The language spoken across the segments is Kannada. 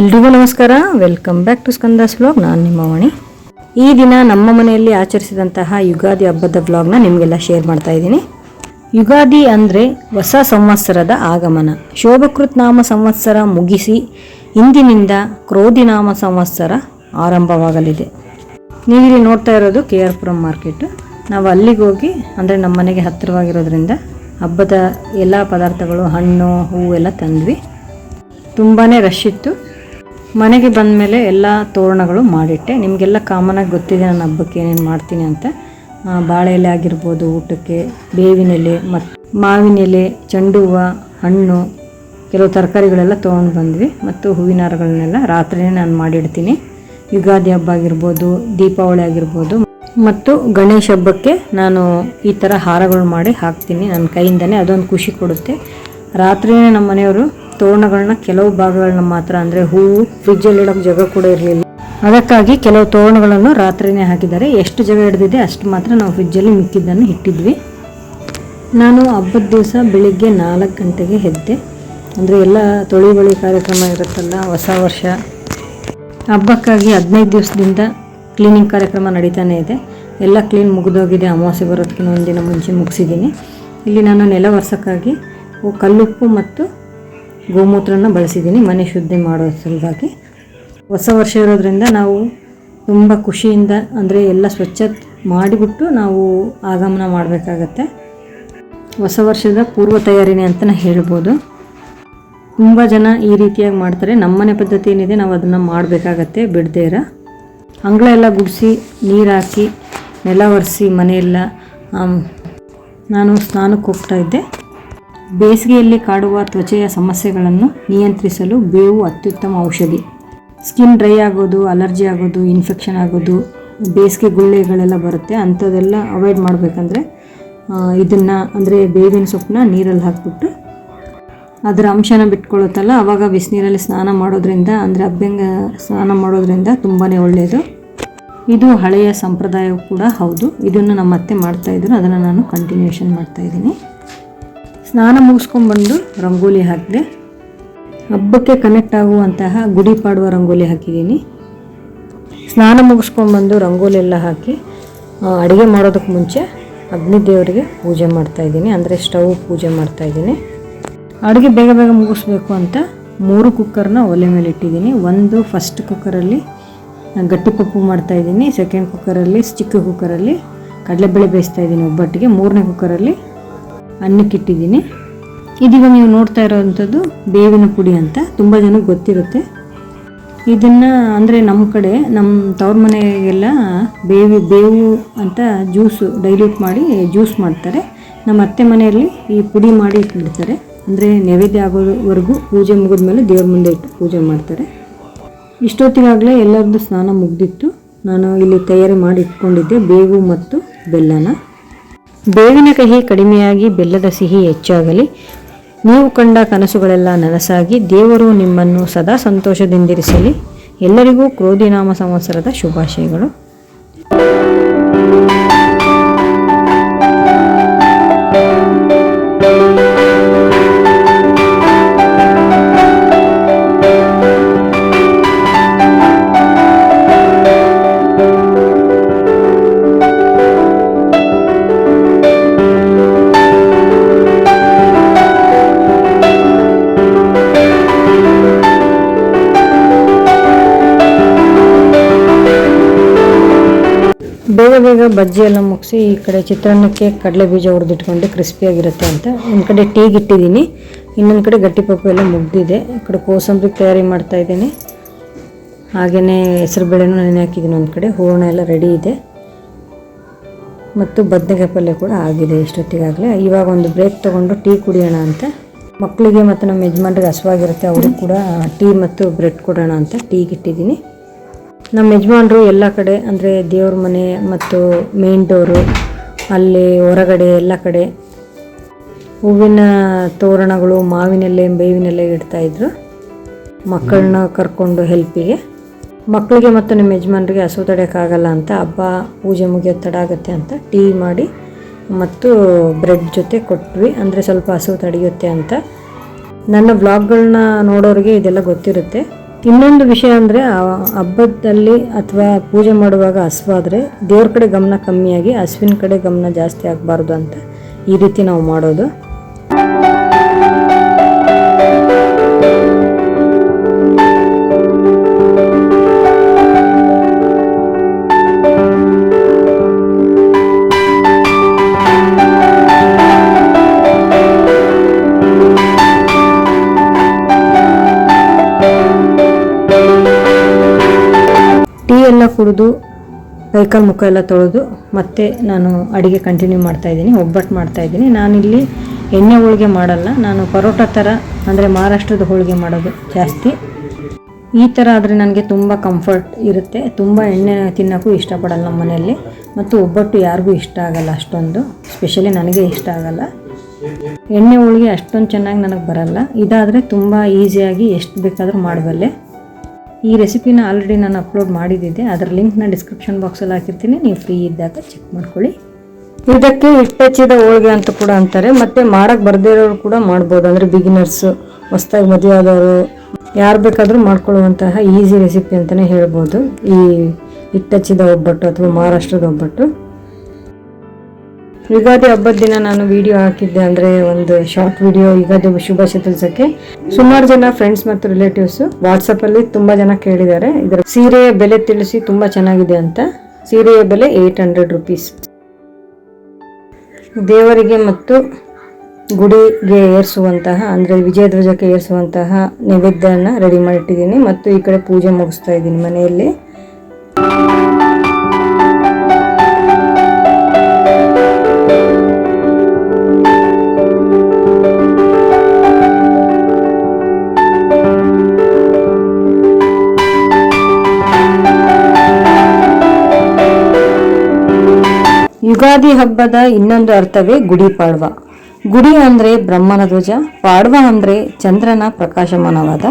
ಎಲ್ರಿಗೂ ನಮಸ್ಕಾರ. Welcome back to Skanda's vlog ನಾನು ನಿಮ್ಮ ಮಣಿ ಈ ದಿನ ನಮ್ಮ ಮನೆಯಲ್ಲಿ ಆಚರಿಸಿದಂತಹ ಯುಗಾದಿ ಹಬ್ಬದ ವ್ಲಾಗ್ನ ನಿಮಗೆಲ್ಲ ಶೇರ್ ಮಾಡ್ತಾ ಇದ್ದೀನಿ. ಯುಗಾದಿ ಅಂದರೆ ಹೊಸ ಸಂವತ್ಸರದ ಆಗಮನ. ಶೋಭಕೃತ್ ನಾಮ ಸಂವತ್ಸರ ಮುಗಿಸಿ ಇಂದಿನಿಂದ ಕ್ರೋಧಿ ನಾಮ ಸಂವತ್ಸರ ಆರಂಭವಾಗಲಿದೆ. ನೀವಿಲ್ಲಿ ನೋಡ್ತಾ ಇರೋದು ಕೆ ಆರ್ ಪುರಂ ಮಾರ್ಕೆಟ್ ನಾವು ಅಲ್ಲಿಗೆ ಹೋಗಿ, ಅಂದರೆ ನಮ್ಮ ಮನೆಗೆ ಹತ್ತಿರವಾಗಿರೋದ್ರಿಂದ ಹಬ್ಬದ ಎಲ್ಲ ಪದಾರ್ಥಗಳು, ಹಣ್ಣು ಹೂವು ಎಲ್ಲ ತಂದ್ವಿ. ತುಂಬಾ ರಶ್ ಇತ್ತು. ಮನೆಗೆ ಬಂದ ಮೇಲೆ ಎಲ್ಲ ತೋರಣಗಳು ಮಾಡಿಟ್ಟೆ. ನಿಮಗೆಲ್ಲ ಕಾಮನಾಗಿ ಗೊತ್ತಿದೆ ನಾನು ಹಬ್ಬಕ್ಕೆ ಏನೇನು ಮಾಡ್ತೀನಿ ಅಂತ. ಬಾಳೆ ಎಲೆ ಆಗಿರ್ಬೋದು, ಊಟಕ್ಕೆ ಬೇವಿನ ಎಲೆ ಮತ್ತು ಮಾವಿನ ಎಲೆ ಚೆಂಡು ಹೂವು, ಹಣ್ಣು, ಕೆಲವು ತರಕಾರಿಗಳೆಲ್ಲ ತೊಗೊಂಡು ಬಂದ್ವಿ. ಮತ್ತು ಹೂವಿನ ಹಾರಗಳನ್ನೆಲ್ಲ ರಾತ್ರಿನೇ ನಾನು ಮಾಡಿಡ್ತೀನಿ. ಯುಗಾದಿ ಹಬ್ಬ ಆಗಿರ್ಬೋದು, ದೀಪಾವಳಿ ಆಗಿರ್ಬೋದು. ಮತ್ತು ಗಣೇಶ ಹಬ್ಬಕ್ಕೆ ನಾನು ಈ ಥರ ಹಾರಗಳು ಮಾಡಿ ಹಾಕ್ತೀನಿ. ನನ್ನ ಕೈಯಿಂದನೇ ಅದೊಂದು ಖುಷಿ ಕೊಡುತ್ತೆ. ರಾತ್ರಿನೇ ನಮ್ಮ ಮನೆಯವರು ತೋರಣಗಳನ್ನ ಕೆಲವು ಭಾಗಗಳನ್ನ ಮಾತ್ರ ಅಂದರೆ ಹೂವು ಫ್ರಿಜ್ಜಲ್ಲಿ ಇಡೋಕೆ ಜಾಗ ಕೂಡ ಇರಲಿಲ್ಲ. ಅದಕ್ಕಾಗಿ ಕೆಲವು ತೋರಣಗಳನ್ನು ರಾತ್ರಿನೇ ಹಾಕಿದ್ದಾರೆ. ಎಷ್ಟು ಜಾಗ ಹಿಡಿದಿದೆ ಅಷ್ಟು ಮಾತ್ರ ನಾವು ಫ್ರಿಜ್ಜಲ್ಲಿ ಮಿಕ್ಕಿದ್ದನ್ನು ಇಟ್ಟಿದ್ವಿ. ನಾನು ಹಬ್ಬದ ದಿವಸ ಬೆಳಿಗ್ಗೆ ನಾಲ್ಕು ಗಂಟೆಗೆ ಎದ್ದೆ. ಅಂದರೆ ಎಲ್ಲ ತೊಳಿ ಬಳಿ ಕಾರ್ಯಕ್ರಮ ಇರುತ್ತಲ್ಲ, ಹೊಸ ವರ್ಷ. ಹಬ್ಬಕ್ಕಾಗಿ ಹದಿನೈದು ದಿವಸದಿಂದ ಕ್ಲೀನಿಂಗ್ ಕಾರ್ಯಕ್ರಮ ನಡೀತಾನೆ ಇದೆ. ಎಲ್ಲ ಕ್ಲೀನ್ ಮುಗಿದೋಗಿದೆ. ಅಮಾವಾಸ್ಯೆ ಬರೋದಕ್ಕಿಂತ ಒಂದಿನ ಮುಂಚೆ ಮುಗಿಸಿದ್ದೀನಿ. ಇಲ್ಲಿ ನಾನು ನೆಲ ವರ್ಷಕ್ಕಾಗಿ ಕಲ್ಲುಪ್ಪು ಮತ್ತು ಗೋಮೂತ್ರನ ಬಳಸಿದ್ದೀನಿ ಮನೆ ಶುದ್ಧಿ ಮಾಡೋ ಸಲುವಾಗಿ. ಹೊಸ ವರ್ಷ ಇರೋದ್ರಿಂದ ನಾವು ತುಂಬ ಖುಷಿಯಿಂದ, ಅಂದರೆ ಎಲ್ಲ ಸ್ವಚ್ಛ ಮಾಡಿಬಿಟ್ಟು ನಾವು ಆಗಮನ ಮಾಡಬೇಕಾಗತ್ತೆ. ಹೊಸ ವರ್ಷದ ಪೂರ್ವ ತಯಾರಿನೇ ಅಂತಲೇ ಹೇಳ್ಬೋದು. ತುಂಬ ಜನ ಈ ರೀತಿಯಾಗಿ ಮಾಡ್ತಾರೆ. ನಮ್ಮನೆ ಪದ್ಧತಿ ಏನಿದೆ ನಾವು ಅದನ್ನು ಮಾಡಬೇಕಾಗತ್ತೆ ಬಿಡದೇ ಇರ. ಅಂಗಳ ಎಲ್ಲ ಗುಡಿಸಿ, ನೀರು ಹಾಕಿ ನೆಲ ಒರೆಸಿ ಮನೆಯೆಲ್ಲ ನಾನು ಸ್ನಾನಕ್ಕೆ ಹೋಗ್ತಾ ಇದ್ದೆ. ಬೇಸಿಗೆಯಲ್ಲಿ ಕಾಡುವ ತ್ವಚೆಯ ಸಮಸ್ಯೆಗಳನ್ನು ನಿಯಂತ್ರಿಸಲು ಬೇವು ಅತ್ಯುತ್ತಮ ಔಷಧಿ. ಸ್ಕಿನ್ ಡ್ರೈ ಆಗೋದು, ಅಲರ್ಜಿ ಆಗೋದು, ಇನ್ಫೆಕ್ಷನ್ ಆಗೋದು, ಬೇಸಿಗೆ ಗುಳ್ಳೆಗಳೆಲ್ಲ ಬರುತ್ತೆ. ಅಂಥದ್ದೆಲ್ಲ ಅವಾಯ್ಡ್ ಮಾಡಬೇಕಂದ್ರೆ ಇದನ್ನು ಅಂದರೆ ಬೇವಿನ ಸೊಪ್ಪನ್ನ ನೀರಲ್ಲಿ ಹಾಕಿಬಿಟ್ಟು ಅದರ ಅಂಶನ ಬಿಟ್ಕೊಳ್ಳುತ್ತಲ್ಲ ಆವಾಗ ಬಿಸಿನೀರಲ್ಲಿ ಸ್ನಾನ ಮಾಡೋದ್ರಿಂದ ಅಂದರೆ ಅಭ್ಯಂಗ ಸ್ನಾನ ಮಾಡೋದ್ರಿಂದ ತುಂಬಾ ಒಳ್ಳೆಯದು ಇದು ಹಳೆಯ ಸಂಪ್ರದಾಯ ಕೂಡ ಹೌದು. ಇದನ್ನು ನಮ್ಮ ಅತ್ತೆ ಮಾಡ್ತಾಯಿದ್ರು ಅದನ್ನು ನಾನು ಕಂಟಿನ್ಯೂಷನ್ ಮಾಡ್ತಾಯಿದ್ದೀನಿ ಸ್ನಾನ ಮುಗಿಸ್ಕೊಂಡ್ಬಂದು ರಂಗೋಲಿ ಹಾಕಿದೆ ಹಬ್ಬಕ್ಕೆ ಕನೆಕ್ಟ್ ಆಗುವಂತಹ ಗುಡಿ ಪಾಡುವ ರಂಗೋಲಿ ಹಾಕಿದ್ದೀನಿ. ಸ್ನಾನ ಮುಗಿಸ್ಕೊಂಡ್ಬಂದು ರಂಗೋಲಿ ಎಲ್ಲ ಹಾಕಿ ಅಡುಗೆ ಮಾಡೋದಕ್ಕೆ ಮುಂಚೆ ಅಗ್ನಿ ದೇವರಿಗೆ ಪೂಜೆ ಮಾಡ್ತಾಯಿದ್ದೀನಿ ಅಂದರೆ ಸ್ಟವ್ ಪೂಜೆ ಮಾಡ್ತಾಯಿದ್ದೀನಿ ಅಡುಗೆ ಬೇಗ ಬೇಗ ಮುಗಿಸ್ಬೇಕು ಅಂತ ಮೂರು ಕುಕ್ಕರ್ನ ಒಲೆ ಮೇಲೆ ಇಟ್ಟಿದ್ದೀನಿ. ಒಂದು ಫಸ್ಟ್ ಕುಕ್ಕರಲ್ಲಿ ಗಟ್ಟಿ ಪಪ್ಪು ಮಾಡ್ತಾಯಿದ್ದೀನಿ ಸೆಕೆಂಡ್ ಕುಕ್ಕರಲ್ಲಿ ಚಿಕ್ಕ ಕುಕ್ಕರಲ್ಲಿ ಕಡಲೆಬೇಳೆ ಬೇಯಿಸ್ತಾ ಇದ್ದೀನಿ ಒಬ್ಬಟ್ಟಿಗೆ. ಮೂರನೇ ಕುಕ್ಕರಲ್ಲಿ ಅನ್ನಕ್ಕೆ ಇಟ್ಟಿದ್ದೀನಿ. ಇದೀಗ ನೀವು ನೋಡ್ತಾ ಇರೋವಂಥದ್ದು ಬೇವಿನ ಪುಡಿ ಅಂತ ತುಂಬ ಜನಕ್ಕೆ ಗೊತ್ತಿರುತ್ತೆ. ಇದನ್ನು ಅಂದರೆ ನಮ್ಮ ಕಡೆ ನಮ್ಮ ತವ್ರ ಮನೆಗೆಲ್ಲ ಬೇವು ಬೇವು ಅಂತ ಜ್ಯೂಸು ಡೈಲ್ಯೂಟ್ ಮಾಡಿ ಜ್ಯೂಸ್ ಮಾಡ್ತಾರೆ. ನಮ್ಮ ಅತ್ತೆ ಮನೆಯಲ್ಲಿ ಈ ಪುಡಿ ಮಾಡಿ ಇಟ್ಬಿಡ್ತಾರೆ. ಅಂದರೆ ನೈವೇದ್ಯ ಆಗೋವರೆಗೂ ಪೂಜೆ ಮುಗಿದ ಮೇಲೆ ದೇವ್ರ ಮುಂದೆ ಇಟ್ಟು ಪೂಜೆ ಮಾಡ್ತಾರೆ. ಇಷ್ಟೊತ್ತಿಗಾಗಲೇ ಎಲ್ಲರದ್ದು ಸ್ನಾನ ಮುಗ್ದಿತ್ತು. ನಾನು ಇಲ್ಲಿ ತಯಾರಿ ಮಾಡಿ ಇಟ್ಕೊಂಡಿದ್ದೆ, ಬೇವು ಮತ್ತು ಬೆಲ್ಲನ. ಬೇವಿನ ಕಹಿ ಕಡಿಮೆಯಾಗಿ ಬೆಲ್ಲದ ಸಿಹಿ ಹೆಚ್ಚಾಗಲಿ. ನೀವು ಕಂಡ ಕನಸುಗಳೆಲ್ಲ ನನಸಾಗಿ ದೇವರು ನಿಮ್ಮನ್ನು ಸದಾ ಸಂತೋಷದಿಂದಿರಿಸಲಿ. ಎಲ್ಲರಿಗೂ ಕ್ರೋಧಿನಾಮ ಸಂವತ್ಸರದ ಶುಭಾಶಯಗಳು. ಬೇಗ ಬೇಗ ಬಜ್ಜಿ ಎಲ್ಲ ಮುಗಿಸಿ ಈ ಕಡೆ ಚಿತ್ರಾನ್ನಕ್ಕೆ ಕಡಲೆ ಬೀಜ ಹುರಿದಿಟ್ಕೊಂಡು ಕ್ರಿಸ್ಪಿಯಾಗಿರುತ್ತೆ ಅಂತ. ಒಂದು ಕಡೆ ಟೀಗೆ ಇಟ್ಟಿದ್ದೀನಿ ಇನ್ನೊಂದು ಕಡೆ ಗಟ್ಟಿ ಪಪ್ಪು ಎಲ್ಲ ಮುಗ್ದಿದೆ. ಈ ಕಡೆ ಕೋಸಂಬರಿ ತಯಾರಿ ಮಾಡ್ತಾ ಇದ್ದೀನಿ. ಹಾಗೆಯೇ ಹೆಸರುಬೇಳೆನೂ ನೆನೆ ಹಾಕಿದ್ದೀನಿ ಒಂದು ಕಡೆ. ಹೂರಣ ಎಲ್ಲ ರೆಡಿ ಇದೆ. ಮತ್ತು ಬದನೆಕಾಯಿ ಪಲ್ಯ ಕೂಡ ಆಗಿದೆ ಇಷ್ಟೊತ್ತಿಗಾಗಲೇ. ಇವಾಗ ಒಂದು ಬ್ರೇಕ್ ತೊಗೊಂಡು ಟೀ ಕುಡಿಯೋಣ ಅಂತ. ಮಕ್ಕಳಿಗೆ ಮತ್ತು ನಮ್ಮ ಯಜಮಾನ್ರಿಗೆ ಹಸುವಾಗಿರುತ್ತೆ, ಅವ್ರಿಗೆ ಕೂಡ ಟೀ ಮತ್ತು ಬ್ರೆಡ್ ಕೊಡೋಣ ಅಂತ ಟೀಗೆ ಇಟ್ಟಿದ್ದೀನಿ ನಮ್ಮ ಯಜಮಾನರು ಎಲ್ಲ ಕಡೆ, ಅಂದರೆ ದೇವ್ರ ಮನೆ ಮತ್ತು ಮೇನ್ ಡೋರು ಅಲ್ಲಿ ಹೊರಗಡೆ ಎಲ್ಲ ಕಡೆ ಹೂವಿನ ತೋರಣಗಳು ಮಾವಿನೆಲೆ ಬೇವಿನಲ್ಲೇ ಇಡ್ತಾಯಿದ್ರು ಮಕ್ಕಳನ್ನ ಕರ್ಕೊಂಡು ಹೆಲ್ಪಿಗೆ ಮಕ್ಕಳಿಗೆ ಮತ್ತು ನಿಮ್ಮ ಯಜಮಾನರಿಗೆ ಹಸು ತಡೆಯೋಕ್ಕಾಗಲ್ಲ ಅಂತ, ಹಬ್ಬ, ಪೂಜೆ ಮುಗಿಯೋ ತಡ ಆಗುತ್ತೆ ಅಂತ ಟೀ ಮಾಡಿ ಮತ್ತು ಬ್ರೆಡ್ ಜೊತೆ ಕೊಟ್ವಿ. ಅಂದರೆ ಸ್ವಲ್ಪ ಹಸು ತಡೆಯುತ್ತೆ ಅಂತ. ನನ್ನ ಬ್ಲಾಗ್ಗಳನ್ನ ನೋಡೋರಿಗೆ ಇದೆಲ್ಲ ಗೊತ್ತಿರುತ್ತೆ. ಇನ್ನೊಂದು ವಿಷಯ ಅಂದರೆ ಹಬ್ಬದಲ್ಲಿ ಅಥವಾ ಪೂಜೆ ಮಾಡುವಾಗ ಹಸುವಾದರೆ ದೇವ್ರ ಕಡೆ ಗಮನ ಕಮ್ಮಿಯಾಗಿ ಹಸುವಿನ ಕಡೆ ಗಮನ ಜಾಸ್ತಿ ಆಗಬಾರ್ದು ಅಂತ ಈ ರೀತಿ ನಾವು ಮಾಡೋದು. ಎಲ್ಲ ಕುಡಿದು ಕೈಕಾಲು ಮುಖ ಎಲ್ಲ ತೊಳೆದು, ಮತ್ತೆ ನಾನು ಅಡುಗೆ ಕಂಟಿನ್ಯೂ ಮಾಡ್ತಾ ಇದ್ದೀನಿ, ಒಬ್ಬಟ್ಟು ಮಾಡ್ತಾಯಿದ್ದೀನಿ ನಾನಿಲ್ಲಿ ಎಣ್ಣೆ ಹೋಳಿಗೆ ಮಾಡಲ್ಲ, ನಾನು ಪರೋಟ ಥರ, ಅಂದರೆ ಮಹಾರಾಷ್ಟ್ರದ ಹೋಳಿಗೆ ಮಾಡೋದು ಜಾಸ್ತಿ. ಈ ಥರ ಆದರೆ ನನಗೆ ತುಂಬ ಕಂಫರ್ಟ್ ಇರುತ್ತೆ. ತುಂಬ ಎಣ್ಣೆ ತಿನ್ನೋಕ್ಕೂ ಇಷ್ಟಪಡಲ್ಲ ನಮ್ಮ ಮನೆಯಲ್ಲಿ ಮತ್ತು ಒಬ್ಬಟ್ಟು ಯಾರಿಗೂ ಇಷ್ಟ ಆಗಲ್ಲ ಅಷ್ಟೊಂದು. ಸ್ಪೆಷಲಿ ನನಗೆ ಇಷ್ಟ ಆಗಲ್ಲ. ಎಣ್ಣೆ ಹೋಳಿಗೆ ಅಷ್ಟೊಂದು ಚೆನ್ನಾಗಿ ನನಗೆ ಬರಲ್ಲ. ಇದಾದರೆ ತುಂಬ ಈಸಿಯಾಗಿ ಎಷ್ಟು ಬೇಕಾದರೂ ಮಾಡಬಲ್ಲೆ. ಈ ರೆಸಿಪಿನ ಆಲ್ರೆಡಿ ನಾನು ಅಪ್ಲೋಡ್ ಮಾಡಿದ್ದೆ ಅದರ ಲಿಂಕ್ನ ಡಿಸ್ಕ್ರಿಪ್ಷನ್ ಬಾಕ್ಸಲ್ಲಿ ಹಾಕಿರ್ತೀನಿ. ನೀವು ಫ್ರೀ ಇದ್ದಾಗ ಚೆಕ್ ಮಾಡ್ಕೊಳ್ಳಿ. ಇದಕ್ಕೆ ಹಿಟ್ಟಚ್ಚಿದ ಹೋಳಿಗೆ ಅಂತ ಕೂಡ ಅಂತಾರೆ. ಮತ್ತು ಮಾಡೋಕ್ಕೆ ಬರದೇ ಇರೋರು ಕೂಡ ಮಾಡ್ಬೋದು. ಅಂದರೆ ಬಿಗಿನರ್ಸು ಹೊಸ್ದಾಗಿ ಮದುವೆ ಆದವರು ಯಾರು ಬೇಕಾದರೂ ಮಾಡ್ಕೊಳ್ಳುವಂತಹ ಈಸಿ ರೆಸಿಪಿ ಅಂತಲೇ ಹೇಳ್ಬೋದು. ಈ ಹಿಟ್ಟಚ್ಚಿದ ಒಬ್ಬಟ್ಟು ಅಥವಾ ಮಹಾರಾಷ್ಟ್ರದ ಒಬ್ಬಟ್ಟು. ಯುಗಾದಿ ಹಬ್ಬದ ದಿನ ನಾನು ವಿಡಿಯೋ ಹಾಕಿದ್ದೆ ಅಂದರೆ ಒಂದು ಶಾರ್ಟ್ ವಿಡಿಯೋ ಯುಗಾದಿ ಶುಭಾಶಯ ತಿಳಿಸೋಕ್ಕೆ ಸುಮಾರು ಜನ ಫ್ರೆಂಡ್ಸ್ ಮತ್ತು ರಿಲೇಟಿವ್ಸ್ ವಾಟ್ಸಪ್ಪಲ್ಲಿ ತುಂಬ ಜನ ಕೇಳಿದ್ದಾರೆ. ಇದರ ಸೀರೆಯ ಬೆಲೆ ತಿಳಿಸಿ ತುಂಬ ಚೆನ್ನಾಗಿದೆ ಅಂತ. ಸೀರೆಯ ಬೆಲೆ ಏಯ್ಟ್ ಹಂಡ್ರೆಡ್ ರುಪೀಸ್ ದೇವರಿಗೆ ಮತ್ತು ಗುಡಿಗೆ ಏರಿಸುವಂತಹ, ಅಂದರೆ ವಿಜಯಧ್ವಜಕ್ಕೆ ಏರಿಸುವಂತಹ ನೈವೇದ್ಯನ ರೆಡಿ ಮಾಡಿಟ್ಟಿದ್ದೀನಿ. ಮತ್ತು ಈ ಕಡೆ ಪೂಜೆ ಮುಗಿಸ್ತಾ ಇದ್ದೀನಿ ಮನೆಯಲ್ಲಿ. ಯುಗಾದಿ ಹಬ್ಬದ ಇನ್ನೊಂದು ಅರ್ಥವೇ ಗುಡಿ ಪಾಡ್ವ. ಗುಡಿ ಅಂದರೆ ಬ್ರಹ್ಮನ ಧ್ವಜ, ಪಾಡ್ವ ಅಂದರೆ ಚಂದ್ರನ ಪ್ರಕಾಶಮಾನವಾದ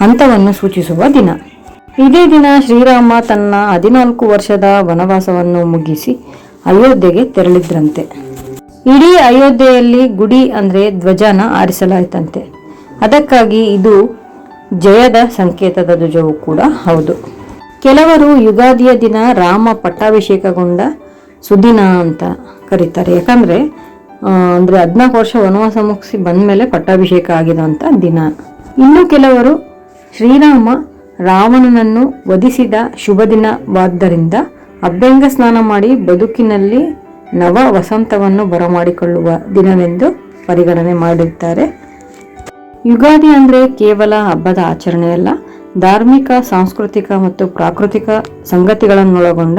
ಹಂತವನ್ನು ಸೂಚಿಸುವ ದಿನ. ಇದೇ ದಿನ ಶ್ರೀರಾಮ ತನ್ನ ಹದಿನಾಲ್ಕು ವರ್ಷದ ವನವಾಸವನ್ನು ಮುಗಿಸಿ ಅಯೋಧ್ಯೆಗೆ ತೆರಳಿದ್ರಂತೆ. ಇಡೀ ಅಯೋಧ್ಯೆಯಲ್ಲಿ ಗುಡಿ ಅಂದರೆ ಧ್ವಜನ ಆರಿಸಲಾಯಿತಂತೆ. ಅದಕ್ಕಾಗಿ ಇದು ಜಯದ ಸಂಕೇತದ ಧ್ವಜವೂ ಕೂಡ ಹೌದು. ಕೆಲವರು ಯುಗಾದಿಯ ದಿನ ರಾಮ ಪಟ್ಟಾಭಿಷೇಕಗೊಂಡ ಸುದಿನ ಅಂತ ಕರೀತಾರೆ. ಯಾಕಂದರೆ ಅಂದರೆ ಹದಿನಾಲ್ಕು ವರ್ಷ ವನವಾಸ ಮುಗಿಸಿ ಬಂದಮೇಲೆ ಪಟ್ಟಾಭಿಷೇಕ ಆಗಿದಂಥ ದಿನ. ಇನ್ನು ಕೆಲವರು ಶ್ರೀರಾಮ ರಾವಣನನ್ನು ವಧಿಸಿದ ಶುಭ ದಿನವಾದ್ದರಿಂದ ಅಭ್ಯಂಗ ಸ್ನಾನ ಮಾಡಿ ಬದುಕಿನಲ್ಲಿ ನವ ವಸಂತವನ್ನು ಬರಮಾಡಿಕೊಳ್ಳುವ ದಿನವೆಂದು ಪರಿಗಣನೆ ಮಾಡಿರ್ತಾರೆ ಯುಗಾದಿ ಅಂದರೆ ಕೇವಲ ಹಬ್ಬದ ಆಚರಣೆಯಲ್ಲ, ಧಾರ್ಮಿಕ, ಸಾಂಸ್ಕೃತಿಕ ಮತ್ತು ಪ್ರಾಕೃತಿಕ ಸಂಗತಿಗಳನ್ನೊಳಗೊಂಡ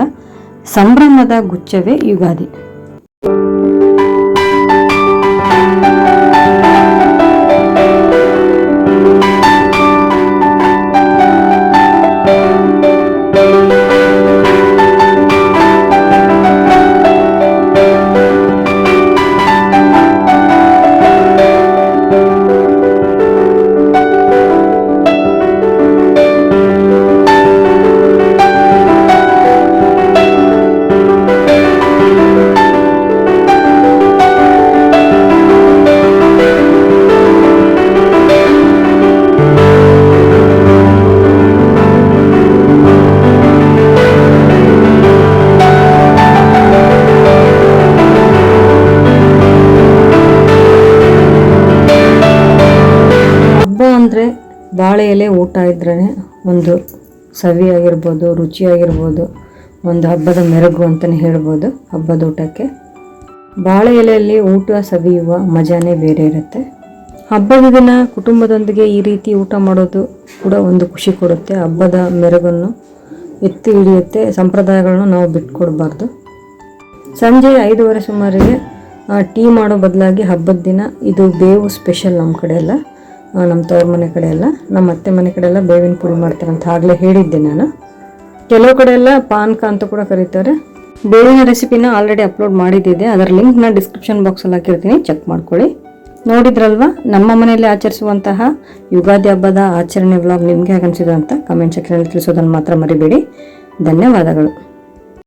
ಸಂಭ್ರಮದ ಗುಚ್ಛವೇ ಯುಗಾದಿ. ಅಂದರೆ ಬಾಳೆ ಎಲೆ ಊಟ ಇದ್ರೇ ಒಂದು ಸವಿ ಆಗಿರ್ಬೋದು ರುಚಿಯಾಗಿರ್ಬೋದು, ಒಂದು ಹಬ್ಬದ ಮೆರಗು ಅಂತಲೇ ಹೇಳ್ಬೋದು ಹಬ್ಬದ ಊಟಕ್ಕೆ. ಬಾಳೆ ಎಲೆಯಲ್ಲಿ ಊಟ ಸವಿಯುವ ಮಜಾನೇ ಬೇರೆ ಇರುತ್ತೆ. ಹಬ್ಬದ ದಿನ ಕುಟುಂಬದೊಂದಿಗೆ ಈ ರೀತಿ ಊಟ ಮಾಡೋದು ಕೂಡ ಒಂದು ಖುಷಿ ಕೊಡುತ್ತೆ. ಹಬ್ಬದ ಮೆರಗನ್ನು ಎತ್ತಿ ಹಿಡಿಯುತ್ತೆ, ಸಂಪ್ರದಾಯಗಳನ್ನು ನಾವು ಬಿಟ್ಕೊಡ್ಬಾರ್ದು. ಸಂಜೆ ಐದೂವರೆ ಸುಮಾರಿಗೆ ಟೀ ಮಾಡೋ ಬದಲಾಗಿ ಹಬ್ಬದ ದಿನ ಇದು ಬೇವು ಸ್ಪೆಷಲ್ ನಮ್ಮ ಕಡೆ ಎಲ್ಲ ನಮ್ಮ ತವ್ರ ಮನೆ ಕಡೆ ಎಲ್ಲ ನಮ್ಮ ಅತ್ತೆ ಮನೆ ಕಡೆ ಎಲ್ಲ ಬೇವಿನ ಪುಡಿ ಅಂತ ಆಗಲೇ ಹೇಳಿದ್ದೆ ನಾನು. ಕೆಲವು ಕಡೆ ಎಲ್ಲ ಪಾನ್ಕ ಅಂತ ಕೂಡ ಕರೀತಾರೆ. ಬೇವಿನ ರೆಸಿಪಿನ ಆಲ್ರೆಡಿ ಅಪ್ಲೋಡ್ ಮಾಡಿದ್ದಿದೆ. ಅದರ ಲಿಂಕ್ನ ಡಿಸ್ಕ್ರಿಪ್ಷನ್ ಬಾಕ್ಸಲ್ಲಿ ಹಾಕಿರ್ತೀನಿ. ಚೆಕ್ ಮಾಡ್ಕೊಳ್ಳಿ. ನೋಡಿದ್ರಲ್ವಾ? ನಮ್ಮ ಮನೆಯಲ್ಲಿ ಆಚರಿಸುವಂತಹ ಯುಗಾದಿ ಹಬ್ಬದ ಆಚರಣೆ ವ್ಲಾಗ್ ನಿಮಗೆ ಹೇಗೆ ಅನಿಸಿದೆ ಅಂತ ಕಮೆಂಟ್ ಸೆಕ್ಷನಲ್ಲಿ ತಿಳಿಸೋದನ್ನು ಮಾತ್ರ ಮರಿಬೇಡಿ. ಧನ್ಯವಾದಗಳು.